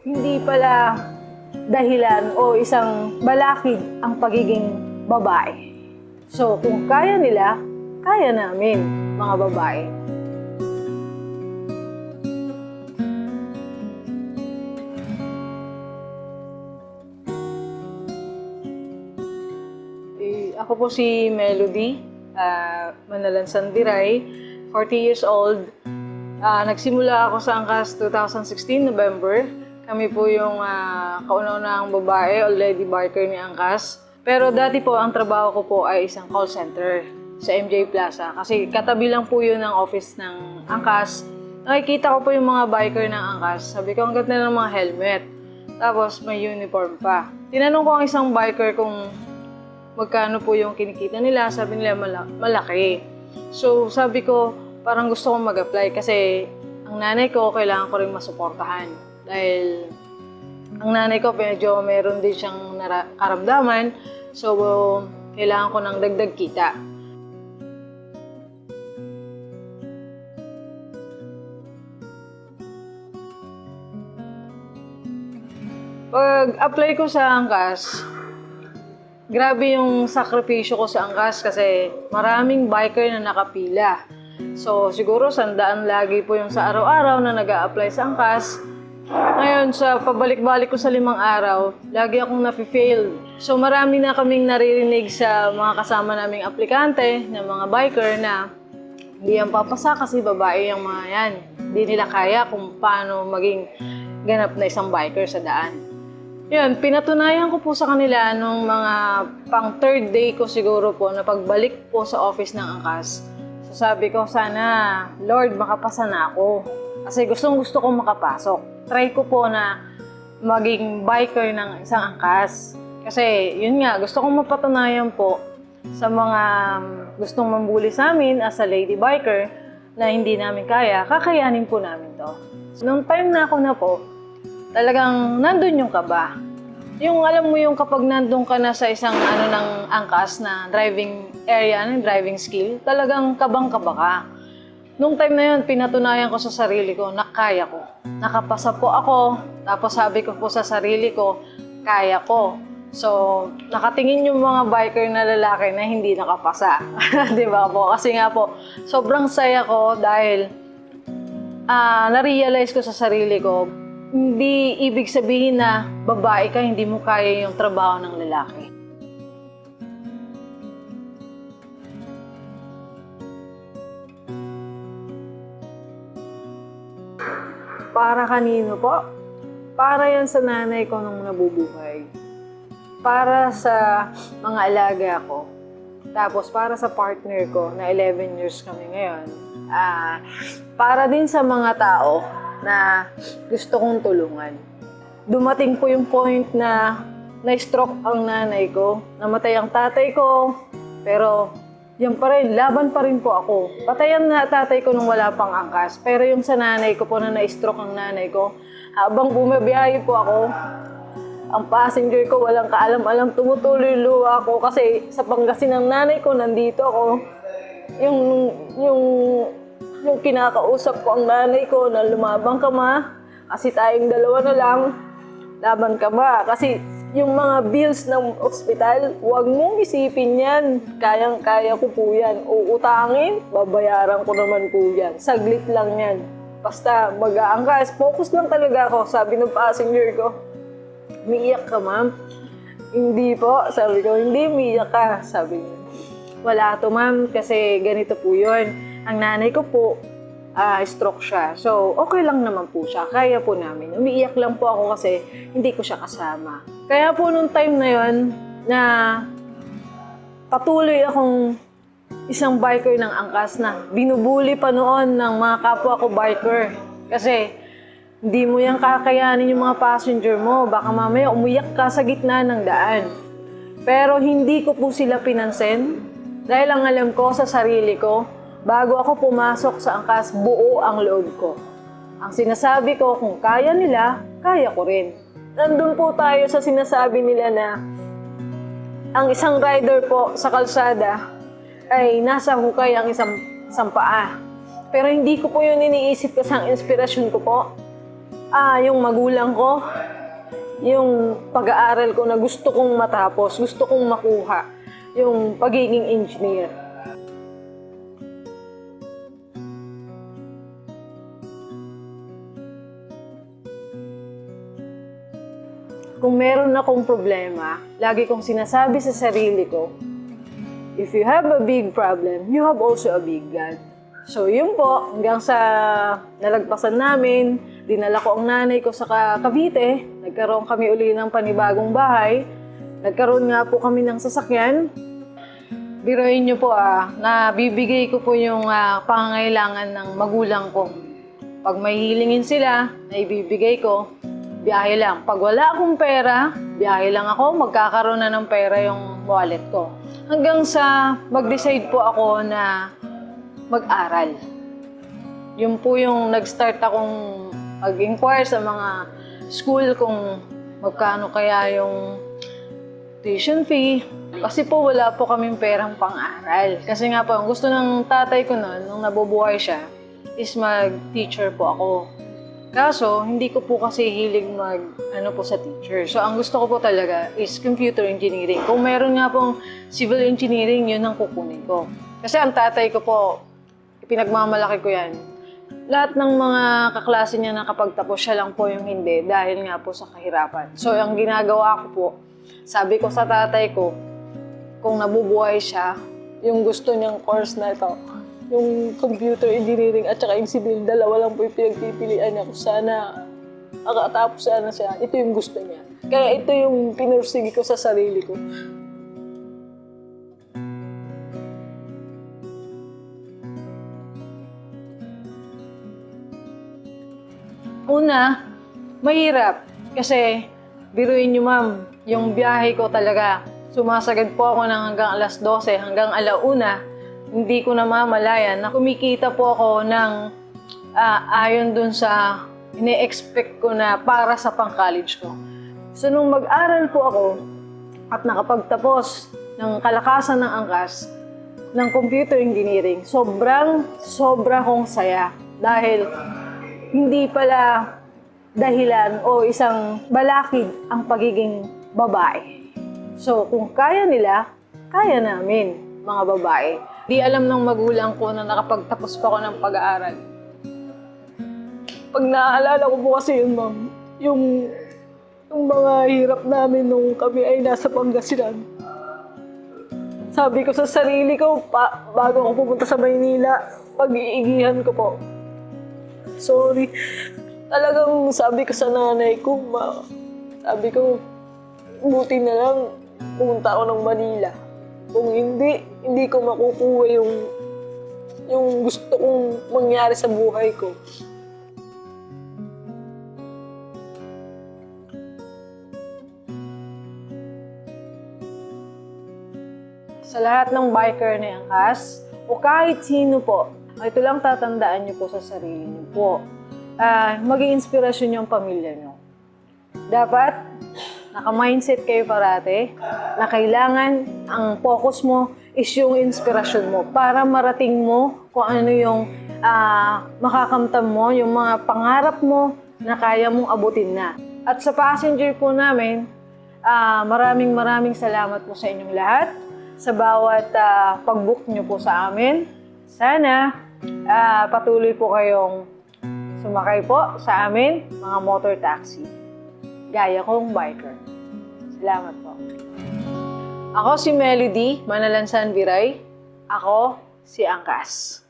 hindi pala dahilan o isang balakid ang pagiging babae. So, kung kaya nila, kaya namin, mga babae. Eh, ako po si Melody, uh, Manalansan Diray, 40 years old. Ah, nagsimula ako sa Angkas 2016, November. Kami po yung uh, kauna-unahang babae o lady barker ni Angkas. Pero dati po, ang trabaho ko po ay isang call center sa MJ Plaza. Kasi katabi lang po yun ng office ng Angkas. Nakikita ko po yung mga biker ng Angkas. Sabi ko, ang ganda ng mga helmet. Tapos may uniform pa. Tinanong ko ang isang biker kung magkano po yung kinikita nila. Sabi nila mala- malaki. So sabi ko, parang gusto kong mag-apply kasi ang nanay ko kailangan ko rin masuportahan. Dahil ang nanay ko medyo meron din siyang karamdaman. So kailangan ko ng dagdag kita. Pag apply ko sa Angkas, grabe yung sakripisyo ko sa Angkas kasi maraming biker na nakapila. So siguro sandaan lagi po yung sa araw-araw na nag apply sa Angkas. Ngayon, sa pabalik-balik ko sa limang araw, lagi akong nafe-fail. So marami na kaming naririnig sa mga kasama naming aplikante, ng mga biker na hindi yan papasa kasi babae yung mga yan. Hindi nila kaya kung paano maging ganap na isang biker sa daan. Yun, pinatunayan ko po sa kanila nung mga pang third day ko siguro po na pagbalik po sa office ng Angkas. So sabi ko, sana, Lord, makapasa na ako. Kasi gustong gusto kong makapasok. Try ko po na maging biker ng isang Angkas. Kasi yun nga, gusto kong mapatunayan po sa mga gustong mambuli sa amin as a lady biker na hindi namin kaya, kakayanin po namin to. So, nung time na ako na po, talagang nandun yung kaba. Yung alam mo yung kapag nandun ka na sa isang ano ng angkas na driving area, ng driving skill, talagang kabang-kaba ka. Nung time na yun, pinatunayan ko sa sarili ko na kaya ko. Nakapasa po ako, tapos sabi ko po sa sarili ko, kaya ko. So, nakatingin yung mga biker na lalaki na hindi nakapasa. Di ba po? Kasi nga po, sobrang saya ko dahil ah na-realize ko sa sarili ko, hindi ibig sabihin na babae ka, hindi mo kaya yung trabaho ng lalaki. Para kanino po? Para yan sa nanay ko nung nabubuhay. Para sa mga alaga ko. Tapos para sa partner ko na 11 years kami ngayon. Ah, para din sa mga tao na gusto kong tulungan. Dumating po yung point na na-stroke ang nanay ko, namatay ang tatay ko, pero yan pa rin, laban pa rin po ako. Patayan na tatay ko nung wala pang angkas, pero yung sa nanay ko po na na-stroke ang nanay ko, habang bumabiyahe po ako, ang passenger ko walang kaalam-alam, tumutuloy luha ako kasi sa Pangasinan ng nanay ko, nandito ako. Yung, yung, yung kinakausap ko ang nanay ko na lumabang ka ma, kasi tayong dalawa na lang, laban ka ba? Kasi yung mga bills ng ospital, huwag mong isipin yan. Kayang-kaya ko po yan. Uutangin, babayaran ko naman po yan. Saglit lang yan. Basta mag-aangkas, focus lang talaga ako, sabi ng passenger ko. Umiiyak ka, ma'am? Hindi po. Sabi ko, hindi, umiiyak ka. Sabi niya, wala to, ma'am, kasi ganito po yun. Ang nanay ko po, ah, stroke siya. So, okay lang naman po siya. Kaya po namin. Umiiyak lang po ako kasi hindi ko siya kasama. Kaya po nung time na yon na patuloy akong isang biker ng angkas na binubuli pa noon ng mga kapwa ko biker. Kasi hindi mo yan kakayanin yung mga passenger mo. Baka mamaya umiyak ka sa gitna ng daan. Pero hindi ko po sila pinansin dahil ang alam ko sa sarili ko, bago ako pumasok sa angkas, buo ang loob ko. Ang sinasabi ko, kung kaya nila, kaya ko rin. Nandun po tayo sa sinasabi nila na ang isang rider po sa kalsada ay nasa hukay ang isang, isang. Pero hindi ko po yun iniisip kasi ang inspirasyon ko po. Ah, yung magulang ko, yung pag-aaral ko na gusto kong matapos, gusto kong makuha, yung pagiging engineer. Kung meron akong problema, lagi kong sinasabi sa sarili ko, if you have a big problem, you have also a big God. So yun po, hanggang sa nalagpasan namin, dinala ko ang nanay ko sa Cavite, nagkaroon kami uli ng panibagong bahay, nagkaroon nga po kami ng sasakyan. Biroin niyo po ah, na bibigay ko po yung ah, pangangailangan ng magulang ko. Pag may hilingin sila, na ibibigay ko, biyahe lang. Pag wala akong pera, biyahe lang ako, magkakaroon na ng pera yung wallet ko. Hanggang sa mag-decide po ako na mag-aral. Yun po yung nag-start akong mag-inquire sa mga school kung magkano kaya yung tuition fee. Kasi po wala po kaming perang pang-aral. Kasi nga po, ang gusto ng tatay ko noon, nung nabubuhay siya, is mag-teacher po ako. Kaso, hindi ko po kasi hilig mag, ano po sa teacher. So, ang gusto ko po talaga is computer engineering. Kung meron nga pong civil engineering, yun ang kukunin ko. Kasi ang tatay ko po, pinagmamalaki ko yan. Lahat ng mga kaklase niya nakapagtapos, siya lang po yung hindi dahil nga po sa kahirapan. So, ang ginagawa ko po, sabi ko sa tatay ko, kung nabubuhay siya, yung gusto niyang course na ito, yung computer engineering at saka yung civil, dalawa lang po yung pinagpipilian niya kung sana makatapos sana siya. Ito yung gusto niya. Kaya ito yung pinursigi ko sa sarili ko. Una, mahirap. Kasi, biruin niyo ma'am, yung biyahe ko talaga, sumasagad po ako ng hanggang alas 12, hanggang alauna, hindi ko na mamalayan na kumikita po ako ng ah, ayon dun sa ine-expect ko na para sa pang-college ko. So, nung mag-aral po ako at nakapagtapos ng kalakasan ng angkas ng computer engineering, sobrang, sobra kong saya. Dahil hindi pala dahilan o isang balakid ang pagiging babae. So, kung kaya nila, kaya namin, mga babae. Di alam ng magulang ko na nakapagtapos pa ako ng pag-aaral. Pag naaalala ko po kasi yun, ma'am, yung, yung mga hirap namin nung kami ay nasa Pangasinan. Sabi ko sa sarili ko, pa, bago ako pumunta sa Maynila, pag-iigihan ko po. Sorry. Talagang sabi ko sa nanay ko, ma, sabi ko, buti na lang pumunta ako ng Manila. Kung hindi, hindi ko makukuha yung yung gusto kong mangyari sa buhay ko. Sa lahat ng biker na angkas, o kahit sino po, ito lang tatandaan niyo po sa sarili niyo po. Ah, maging inspirasyon niyo ang pamilya niyo. Dapat, naka-mindset kayo parate na kailangan ang focus mo is yung inspirasyon mo para marating mo kung ano yung ah, makakamtam mo, yung mga pangarap mo na kaya mong abutin na. At sa passenger po namin, ah, maraming maraming salamat po sa inyong lahat sa bawat ah, pag-book nyo po sa amin. Sana ah, patuloy po kayong sumakay po sa amin, mga motor taxi. Gaya kong biker. Salamat po. Ako si Melody Manalansan Viray. Ako si Angkas.